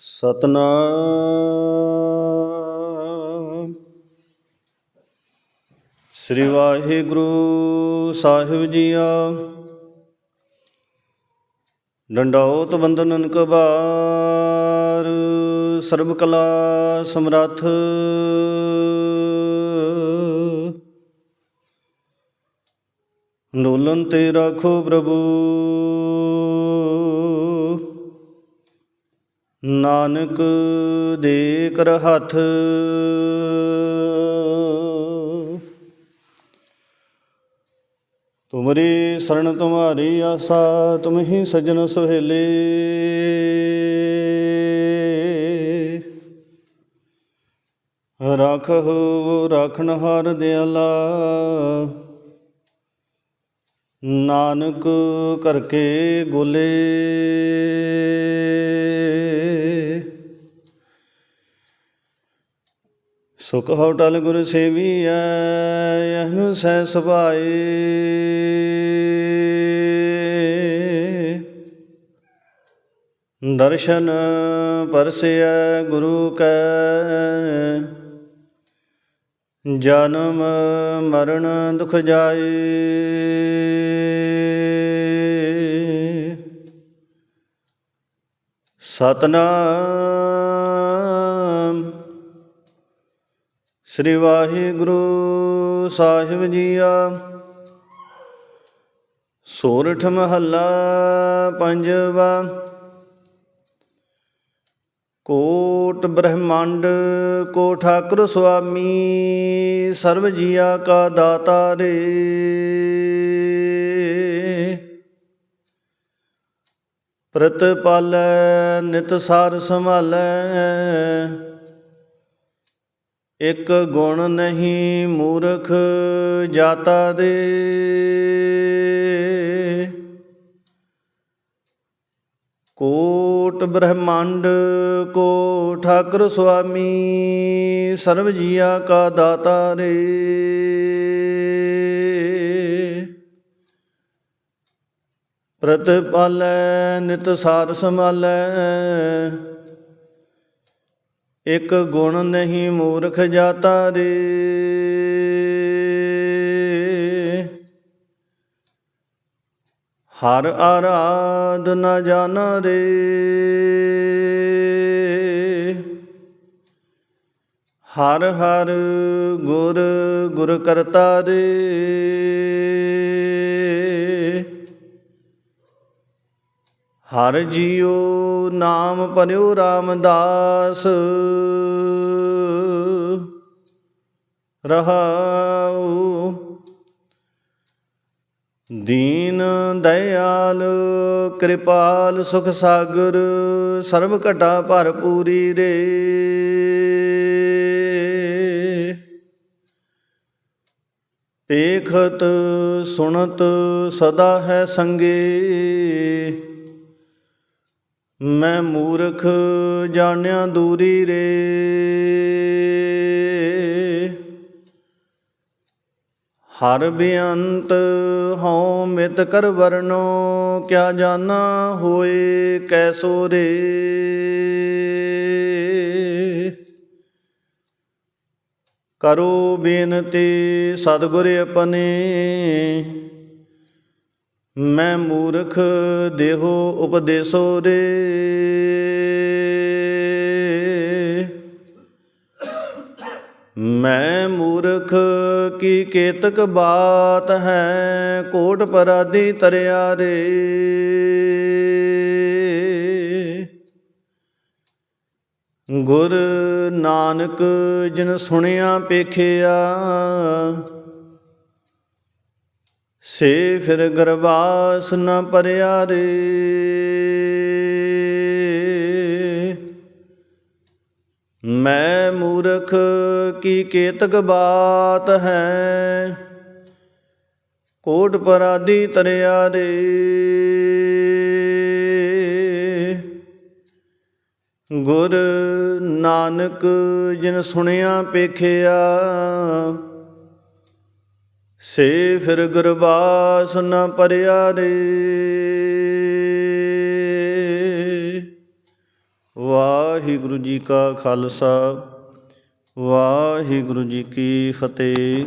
ਸਤਨਾਮ। ਸ੍ਰੀ ਵਾਹਿਗੁਰੂ ਸਾਹਿਬ ਜੀਆ। ਡੰਡਾਉਤ ਬੰਦਨ ਕਬਾਰ ਸਰਬ ਕਲਾ ਸਮਰੱਥ। ਡੋਲਨ ਤੇ ਰੱਖੋ ਪ੍ਰਭੂ। ਨਾਨਕ ਦੇ ਕਰ ਹੱਥ ਤੁਮਰੀ ਸਰਣ ਤੁਮਾਰੀ ਆਸਾ ਤੁਮ ਹੀ ਸਜਣ ਸੁਹੇਲੇ। ਰਾਖਹੁ, ਰਾਖਣ ਹਾਰ ਦਿਆਲਾ। ਨਾਨਕ ਕਰਕੇ ਗੋਲੇ। ਸੁਖ ਹੋਟਲ ਗੁਰ ਸੇਵੀਐ ਯਹਨ ਸਹਿ ਸੁਭਾਏ। ਦਰਸ਼ਨ ਪਰਸਿਐ ਗੁਰੂ ਕੈ, ਜਨਮ ਮਰਨ ਦੁਖ ਜਾਏ। ਸਤਨਾਮ ਸ੍ਰੀ ਵਾਹਿਗੁਰੂ ਸਾਹਿਬ ਜੀਆ। ਸੋਰਠ ਮਹੱਲਾ ਪੰਜਵਾ। ਕੋਟ ਬ੍ਰਹਮੰਡ ਕੋ ਠਾਕੁਰ ਸੁਆਮੀ, ਸਰਬ ਜੀਆ ਕਾ ਦਾਤਾ ਰੇ। ਪ੍ਰਤਪਾਲ ਨਿਤ ਸਾਰ ਸੰਭਾਲੈ। ਇਕ ਗੁਣ ਨਹੀਂ ਮੂਰਖ ਜਾਤਾ ਦੇ। ਕੋਟ ਬ੍ਰਹਮੰਡ ਕੋ ਠਾਕੁਰ ਸੁਆਮੀ, ਸਰਬ ਜੀਆ ਕਾ ਦਾਤਾ ਰੇ। ਪ੍ਰਤਪਾਲੈ ਨਿਤ ਸਾਰ ਸੰਭਾਲੈ ਇਕ ਗੁਣ ਨਹੀਂ ਮੂਰਖ ਜਾਤਾ ਰੇ। ਹਰ ਆਰਾਧ ਨ ਜਾਣਾ ਰੇ। ਹਰ ਹਰ ਗੁਰ ਗੁਰ ਕਰਤਾ ਰੇ। ਹਰ ਜੀਉ ਨਾਮ ਪਰਿਉ ਰਾਮਦਾਸ। ਰਹਾਉ ਦੀਨ ਦਇਆਲ, ਕਿਰਪਾਲ ਸੁਖ ਸਾਗਰ, ਸਰਬ ਘਟਾ ਭਰਪੂਰੀ ਰੇ। ਦੇਖਤ ਸੁਣਤ ਸਦਾ ਹੈ ਸੰਗੇ। ਮੈਂ ਮੂਰਖ ਜਾਣਿਆ ਦੂਰੀ ਰੇ। ਹਰ ਬੇਅੰਤ ਹਉ ਮਿਤ ਕਰ ਵਰਨੋ ਕਿਆ ਜਾਣਾ ਹੋਏ ਕੈਸੋ ਰੇ। ਕਰੋ ਬੇਨਤੀ ਸਤਿਗੁਰ ਆਪਣੇ ਮੈਂ ਮੂਰਖ, ਦੇਹੋ ਉਪਦੇਸੋ ਰੇ ਮੈਂ ਮੂਰਖ, ਕੀ ਕੇਤਕ ਬਾਤ ਹੈ, ਕੋਟ ਪਰਾਦੀ ਤਰਿਆ ਰੇ। ਗੁਰ ਨਾਨਕ, ਜਿਨ ਸੁਣਿਆ ਪੇਖਿਆ ਸੇ ਫਿਰ ਗਰਵਾਸ ਨ ਪਰਿਆ ਰੇ। ਮੈਂ ਮੂਰਖ ਕੀ ਕੇਤਕ ਬਾਤ ਹੈ। ਕੋਟ ਪਰਾਦੀ ਤਰਿਆ ਰੇ। ਗੁਰ ਨਾਨਕ ਜਿਨ ਸੁਣਿਆ ਪੇਖਿਆ ਸੇ ਫਿਰ ਗੁਰਬਾਸ ਨ ਪਰਿਆ ਰੇ ਵਾਹਿਗੁਰੂ ਜੀ ਕਾ ਖਾਲਸਾ ਵਾਹਿਗੁਰੂ ਜੀ ਕੀ ਫਤਿਹ।